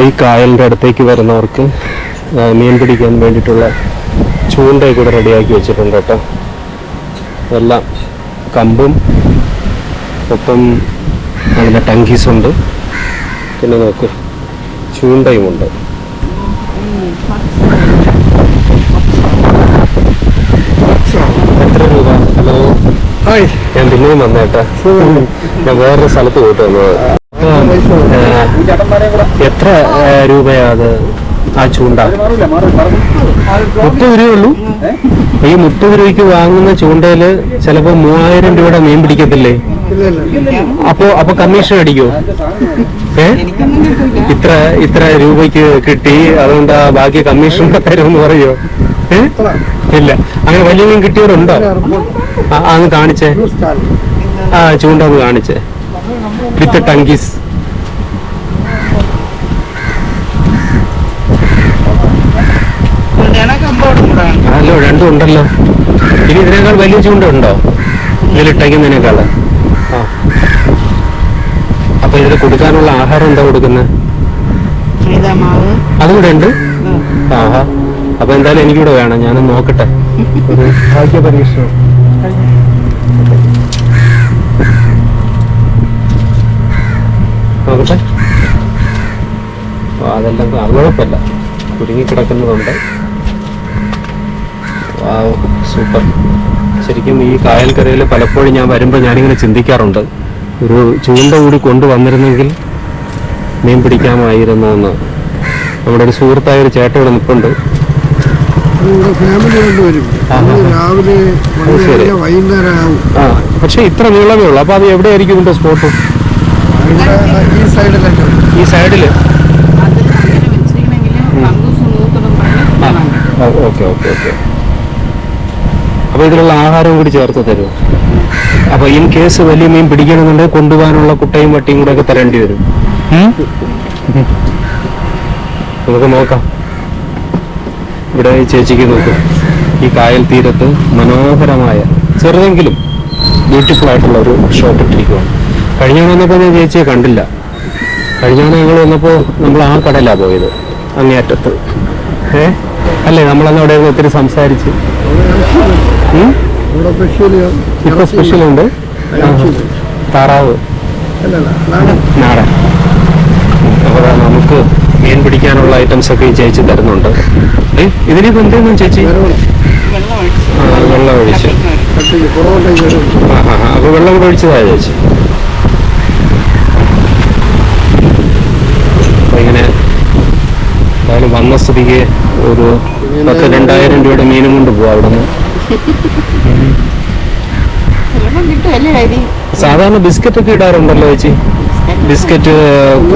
ഈ കായലിന്റെ അടുത്തേക്ക് വരുന്നവർക്ക് മീൻ പിടിക്കാൻ വേണ്ടിയിട്ടുള്ള ചൂണ്ടയൊക്കെ ഇവിടെ റെഡിയാക്കി വെച്ചിട്ടുണ്ട് കേട്ടോ. എല്ലാം കമ്പും ഒപ്പം അതിന്റെ ടങ്കീസുണ്ട് പിന്നെ നോക്ക് ചൂണ്ടയുമുണ്ട്. എത്ര രൂപ? ഹലോ. ഹായ്. ഞാൻ പിന്നെയും വന്നേട്ടാ. ഞാൻ വേറൊരു സ്ഥലത്ത് പോയിട്ട് വന്നത്. എത്ര രൂപയാ അത്? ആ ചൂണ്ട. മുപ്പത് രൂപയുള്ളൂ. ഈ മുപ്പത് രൂപയ്ക്ക് വാങ്ങുന്ന ചൂണ്ടയിൽ ചിലപ്പോ മൂവായിരം രൂപയുടെ മീൻ പിടിക്കത്തില്ലേ? അപ്പോ അപ്പൊ കമ്മീഷൻ അടിക്കോ? ഏ? ഇത്ര ഇത്ര രൂപയ്ക്ക് കിട്ടി അതുകൊണ്ട് ആ ബാക്കി കമ്മീഷൻ തരുമെന്ന് പറയോ? ഏ? ഇല്ല. അങ്ങനെ വലിയ മീൻ കിട്ടിയവരുണ്ടോ? ആ അന്ന് കാണിച്ചേ. ആ ചൂണ്ട ഒന്ന് കാണിച്ചേ. വിത്ത് ടങ്കീസ്. ഹലോ രണ്ടും ഉണ്ടല്ലോ. ഇനി ഇതിനേക്കാൾ വലിയ ചൂണ്ട ഉണ്ടോ? ഇതിലിട്ടയ്ക്കുന്നതിനേക്കാൾ ആ. അപ്പൊ ഇതിൽ കൊടുക്കാനുള്ള ആഹാരം എന്താ കൊടുക്കുന്നത് അതും അതുകൂടെ ഉണ്ട്? ആഹാ. അപ്പൊ എന്തായാലും എനിക്കിവിടെ വേണം. ഞാൻ നോക്കട്ടെ. ഭാഗ്യ നോക്കട്ടെ. അതെല്ലാം അത് കുഴപ്പമില്ല. കുരുങ്ങി കിടക്കുന്നതുണ്ട് വാവ് സൂപ്പർ. ശരിക്കും ഈ കായൽക്കരയിൽ പലപ്പോഴും ഞാൻ വരുമ്പോൾ ഞാനിങ്ങനെ ചിന്തിക്കാറുണ്ട്. ഒരു ചൂണ്ട കൂടി കൊണ്ടുവന്നിരുന്നെങ്കിൽ മീൻ പിടിക്കാമായിരുന്നു എന്ന് നമ്മുടെ ഒരു സുഹൃത്തായ ഒരു ചേട്ട ഇവിടെ നിൽപ്പുണ്ട് പക്ഷേ ഇത്ര നീളമേ ഉള്ളൂ. അപ്പൊ അത് എവിടെയായിരിക്കും ഇതിന്റെ സ്പോട്ട്? ഈ സൈഡിൽ? Okay okay okay. അപ്പൊ ഇതിലുള്ള ആഹാരവും കൂടി ചേർത്ത് തരും. അപ്പൊ ഇൻ കേസ് വലിയ മീൻ പിടിക്കണമെന്നുണ്ടെങ്കിൽ കൊണ്ടുപോകാനുള്ള കുട്ടയും വട്ടിയും കൂടെ ഒക്കെ തരേണ്ടി വരും. നമുക്ക് നോക്കാം. ഇവിടെ ചേച്ചിക്ക് നോക്കും. ഈ കായൽ തീരത്ത് മനോഹരമായ ചെറുതെങ്കിലും ബ്യൂട്ടിഫുൾ ആയിട്ടുള്ള ഒരു ഷോട്ട് ഇട്ടിരിക്കുകയാണ് കഴിഞ്ഞ വന്നപ്പോൾ ഞാൻ ചേച്ചിയെ കണ്ടില്ല. കഴിഞ്ഞ ഞങ്ങൾ വന്നപ്പോൾ നമ്മൾ ആ കടലാണ് പോയത് അങ്ങേയറ്റത്ത്. ഏ? അല്ലേ? നമ്മളന്ന് അവിടെ ഒത്തിരി സംസാരിച്ച്. ഇപ്പൊ സ്പെഷ്യൽ ഉണ്ട്. താറാവ്. നാടൻ. അപ്പോൾ നമുക്ക് മീൻ പിടിക്കാനുള്ള ഐറ്റംസ് ഒക്കെ ഈ ചേച്ചി തരുന്നുണ്ട്. ഇതിനിപ്പോ എന്തെങ്കിലും ചേച്ചി? വെള്ളം. ഒഴിച്ച്. അപ്പൊ വെള്ളം കൂടെ ഒഴിച്ചതാ ചേച്ചി. അപ്പൊ ഇങ്ങനെ എന്തായാലും വന്ന സ്ഥിതിക്ക് ഒരു പത്ത് രണ്ടായിരം രൂപയുടെ മീനും കൊണ്ട് പോവാം അവിടെ നിന്ന് സാധാരണ ബിസ്ക്കറ്റ് ഒക്കെ ഇടാറുണ്ടല്ലോ ചേച്ചി? ബിസ്ക്കറ്റ്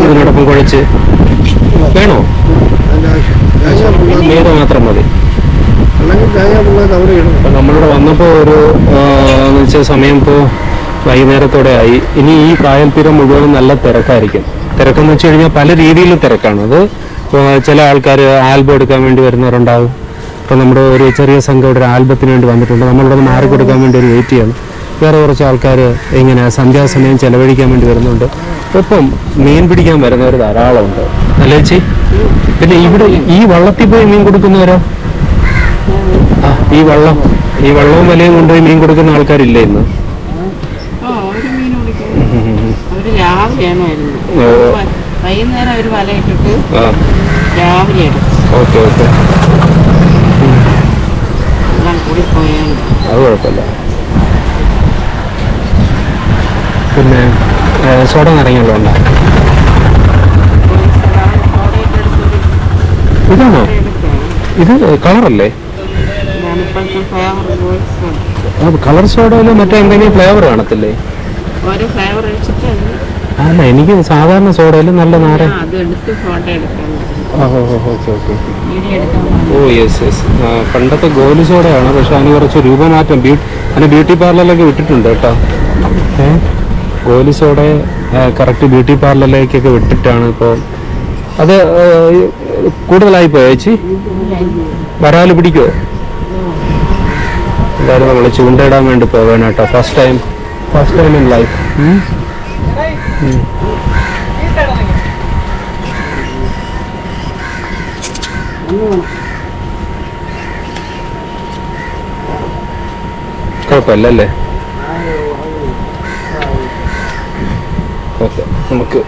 ഇതിനോടൊപ്പം കുഴച്ച്. വേണോ? തേങ്ങ മാത്രം മതി. നമ്മളിവിടെ വന്നപ്പോൾ ഒരു വെച്ച സമയം ഇപ്പോൾ വൈകുന്നേരത്തോടെ ആയി. ഇനി ഈ കായൽ മുഴുവൻ നല്ല തിരക്കായിരിക്കും. തിരക്കെന്ന് വെച്ച് കഴിഞ്ഞാൽ പല രീതിയിലും തിരക്കാണ്. അത് ചില ആൾക്കാർ ആൽബം എടുക്കാൻ വേണ്ടി വരുന്നവരുണ്ടാവും ഇപ്പൊ നമ്മുടെ ഒരു ചെറിയ സംഘം ഇവിടെ ഒരു ആൽബത്തിന് വേണ്ടി വന്നിട്ടുണ്ട്. നമ്മളിവിടെ നിന്ന് മാറി കൊടുക്കാൻ വേണ്ടി ഒരു വെയിറ്റ് ചെയ്യണം. വേറെ കുറച്ച് ആൾക്കാർ ഇങ്ങനെ സന്ധ്യാസമയം ചെലവഴിക്കാൻ വേണ്ടി വരുന്നുണ്ട്. ഒപ്പം മീൻ പിടിക്കാൻ വരുന്നവർ ധാരാളമുണ്ട്. അല്ലേ ചേച്ചി? പിന്നെ ഇവിടെ ഈ വള്ളത്തിൽ പോയി മീൻ കൊടുക്കുന്നവരോ? ആ, ഈ വള്ളം ഈ വള്ളവും വലയും കൊണ്ടുപോയി മീൻ കൊടുക്കുന്ന ആൾക്കാരില്ല ഇന്ന്? ഒരു വല ഇട്ടിട്ട് രാവിലെ ഓക്കെ ഓക്കെ എല്ലാം കൂടി പോയാൽ അത് കുഴപ്പമില്ല. പിന്നെ സോഡ നിറങ്ങിയുള്ള ഇതാണോ? ഇത് കളറല്ലേ? കളർ സോഡയിൽ മറ്റേ എന്തെങ്കിലും ഫ്ലേവർ കാണത്തില്ലേ? അല്ല എനിക്ക് സാധാരണ സോഡയിൽ നല്ല നാരൻ ഓ യെസ് യെസ്. പണ്ടത്തെ ഗോലി സോഡയാണ്. പക്ഷെ അതിന് കുറച്ച് രൂപമാറ്റം. അതിന് ബ്യൂട്ടി പാർലറിലൊക്കെ വിട്ടിട്ടുണ്ട് കേട്ടോ. ഏ? ഗോലി സോഡ കറക്റ്റ് ബ്യൂട്ടി പാർലറിലേക്കൊക്കെ വിട്ടിട്ടാണ് ഇപ്പോൾ അത് കൂടുതലായി പോയോ ചേച്ചി? വരാൽ പിടിക്കുമോ എന്തായാലും നമ്മൾ ചൂണ്ടയിടാൻ വേണ്ടി പോവേണം first time first time in life അല്ലേ ഓക്കെ. നമുക്ക്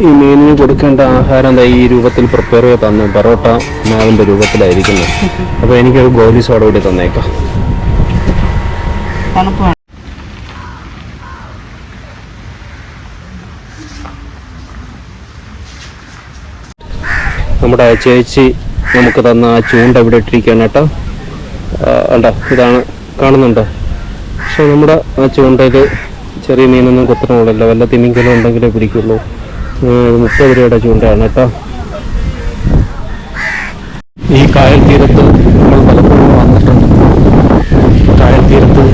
ഈ മീനിന് കൊടുക്കേണ്ട ആഹാരം എന്താ ഈ രൂപത്തിൽ പ്രിപ്പയർ ചെയ്ത് തന്നു. പൊറോട്ട മാവിന്റെ രൂപത്തിലായിരിക്കുന്നത് അപ്പോൾ എനിക്കൊരു ഗോലി സോഡ കൂടി തന്നേക്കാം. നമ്മുടെ ചേച്ചി നമുക്ക് തന്ന ആ ചൂണ്ട ഇവിടെ ഇട്ടിരിക്കുകയാണ് കേട്ടോ. ഉണ്ടോ ഇതാണ് കാണുന്നുണ്ടോ? പക്ഷെ നമ്മുടെ ആ ചൂണ്ടയിൽ ചെറിയ മീനൊന്നും കുത്തണമില്ലല്ലോ വല്ല തിമിങ്കലം ഉണ്ടെങ്കിലേ പിടിക്കുള്ളൂ. മുപ്പത് രൂപയുടെ ചൂണ്ടയാണ് കേട്ടോ. ഈ കായൽ തീരത്ത് നമ്മൾ പലപ്പോഴും വന്നിട്ടുണ്ട്. കായൽ തീരത്ത്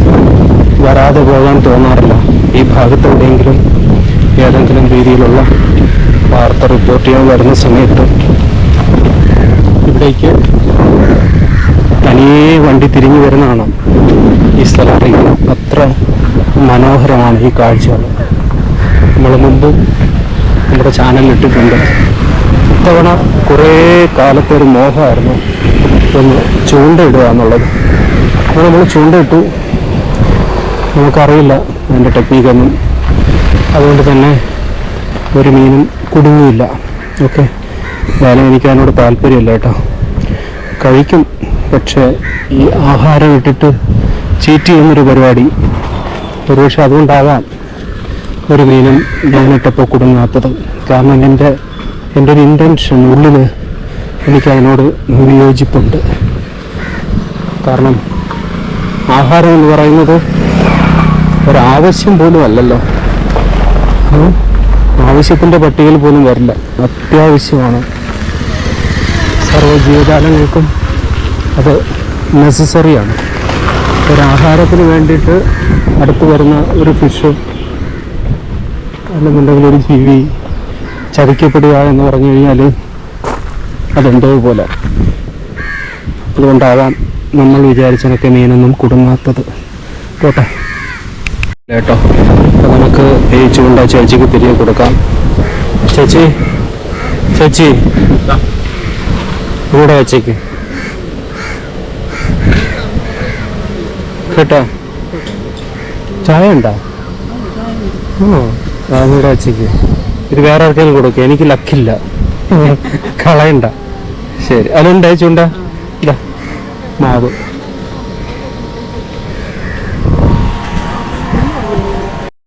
വരാതെ പോകാൻ തോന്നാറില്ല. ഈ ഭാഗത്ത് എവിടെയെങ്കിലും ഏതെങ്കിലും രീതിയിലുള്ള വാർത്ത റിപ്പോർട്ട് ചെയ്യാൻ വരുന്ന സമയത്ത് ഇവിടേക്ക് തനിയെ വണ്ടി തിരിഞ്ഞു വരുന്നതാണ് ഈ സ്ഥലത്തേക്ക് അത്ര മനോഹരമാണ് ഈ കാഴ്ചകൾ നമ്മൾ മുമ്പും നമ്മുടെ ചാനലിൽ ഇട്ടിട്ടുണ്ട്. ഇത്തവണ കുറേ കാലത്തെ ഒരു മോഹമായിരുന്നു. ഒന്ന് ചൂണ്ടയിടുക എന്നുള്ളത്. അപ്പോൾ നമ്മൾ ചൂണ്ടയിട്ടു. നമുക്കറിയില്ല അതിന്റെ ടെക്നീക്കൊന്നും അതുകൊണ്ട് തന്നെ ഒരു മീനും കുടുങ്ങിയില്ല. ഓക്കെ എന്തായാലും എനിക്ക് അതിനോട് താല്പര്യമില്ല കേട്ടോ. കഴിക്കും പക്ഷേ ഈ ആഹാരം ഇട്ടിട്ട് ചീറ്റ് ചെയ്യുന്നൊരു പരിപാടി ഒരുപക്ഷെ അതുകൊണ്ടാകാം ഒരു മീനും ഞാനിട്ടപ്പോൾ കുടുങ്ങാത്തത്. കാരണം എന്റെ എന്റെ ഒരു ഇന്റൻഷൻ ഉള്ളിൽ എനിക്കതിനോട് വിയോജിപ്പുണ്ട്. കാരണം ആഹാരം എന്ന് പറയുന്നത് ഒരാവശ്യം പോലും അല്ലല്ലോ. ആവശ്യത്തിന്റെ പട്ടികയിൽ പോലും വരില്ല. അത്യാവശ്യമാണ്. സർവ ജീവജാലങ്ങൾക്കും അത് നെസസറിയാണ് ഒരാഹാരത്തിന് വേണ്ടിയിട്ട് അടുത്ത് വരുന്ന ഒരു ഫിഷ് അല്ലെന്നുണ്ടെങ്കിൽ ഒരു ജീവി ചതിക്കപ്പെടുക എന്ന് പറഞ്ഞു കഴിഞ്ഞാൽ അതെന്തോ പോലെ. അതുകൊണ്ടാവാം നമ്മൾ വിചാരിച്ചതൊക്കെ മീനൊന്നും കുടുങ്ങാത്തത്. കേട്ടെ കേട്ടോ. അപ്പോൾ നമുക്ക് ഈ ചൂണ്ട ചേച്ചിക്ക് തിരികെ കൊടുക്കാം. ചേച്ചി ചേച്ചി. ഇവിടെ വെച്ചേക്ക്. കേട്ടോ? ചായ ഉണ്ടോ ആ അതുകൂടെ വെച്ചേക്ക്. ഇത് വേറെ ആർക്കെങ്കിലും കൊടുക്കുക എനിക്ക് ലക്കില്ല. കളയണ്ട. ശരി. അതുണ്ടേ ചൂണ്ട? മാവ്.